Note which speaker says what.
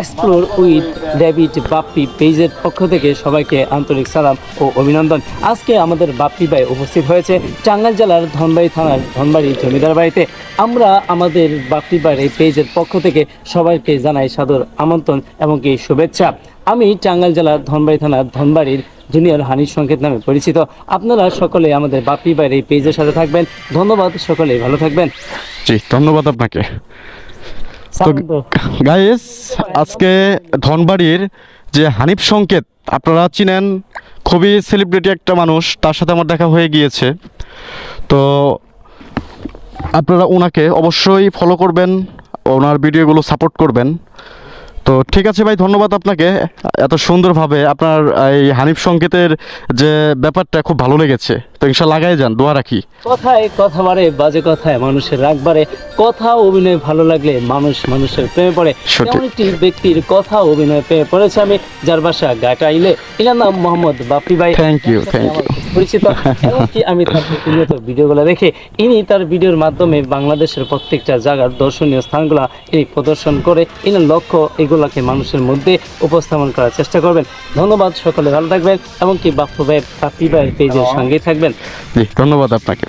Speaker 1: Explore with David Bappi পেজের পক্ষ থেকে সবাইকে আন্তরিক সালাম ও অভিনন্দন। আজকে আমাদের বাপ্পি ভাই উপস্থিত হয়েছে টাঙ্গাইল জেলার ধনবাড়ি থানার ধনবাড়ি জমিদার বাড়িতে। আমরা আমাদের বাপ্পি ভাইয়ের এই পেজের পক্ষ থেকে সবাইকে জানাই সাদর আমন্ত্রণ এবং কি শুভেচ্ছা। আমি টাঙ্গাইল জেলার ধনবাড়ি থানার ধনবাড়ির জুনিয়র হানিফ সংকেত নামে পরিচিত। আপনারা সকলে আমাদের বাপ্পি ভাইয়ের এই পেজের সাথে থাকবেন। ধন্যবাদ সকলে ভালো থাকবেন।
Speaker 2: জি, ধন্যবাদ আপনাকে। তো গাইস আজকে ধনবাড়ির যে হানিফ সংকেত আপনারা চিনেন খুবই সেলিব্রিটি একটা মানুষ তার সাথে আমার দেখা হয়ে গিয়েছে। তো আপনারা ওনাকে অবশ্যই ফলো করবেন ওনার ভিডিওগুলো সাপোর্ট করবেন। তো ঠিক আছে ভাই ধন্যবাদ আপনাকে। এত সুন্দরভাবে আপনার এই হানিফ সংকেতের যে ব্যাপারটা খুব ভালো লেগেছে। তো ইনশাল্লাহ লাগাই যান দোয়া রাখি।
Speaker 1: কথায় কথা বাড়ে বাজে কথায় মানুষের রাগ বাড়ে। কথা অভিনয় ভালো লাগলে মানুষ মানুষের প্রেমে পড়ে। এমন একটি ব্যক্তির কথা অভিনয় প্রেমে পড়েছে আমি যার বাসা গাটাইলে এনার নাম মোহাম্মদ বাপ্পি ভাই।
Speaker 2: Thank you thank.
Speaker 1: আমার পরিচিত। এমনকি আমি তার ভিডিওগুলো দেখে ইনি তার ভিডিওর মাধ্যমে বাংলাদেশের প্রত্যেকটা জায়গার দর্শনীয় স্থানগুলো ইনি প্রদর্শন করে ইনার লক্ষ্য এগুলাকে মানুষের মধ্যে উপস্থাপন করার চেষ্টা করবেন। ধন্যবাদ সকলে ভালো থাকবেন এমনকি বাপ্পু ভাই বাপ্পি ভাইয়ের পেজের সঙ্গেই থাকবেন।
Speaker 2: ধন্যবাদ আপনাকে।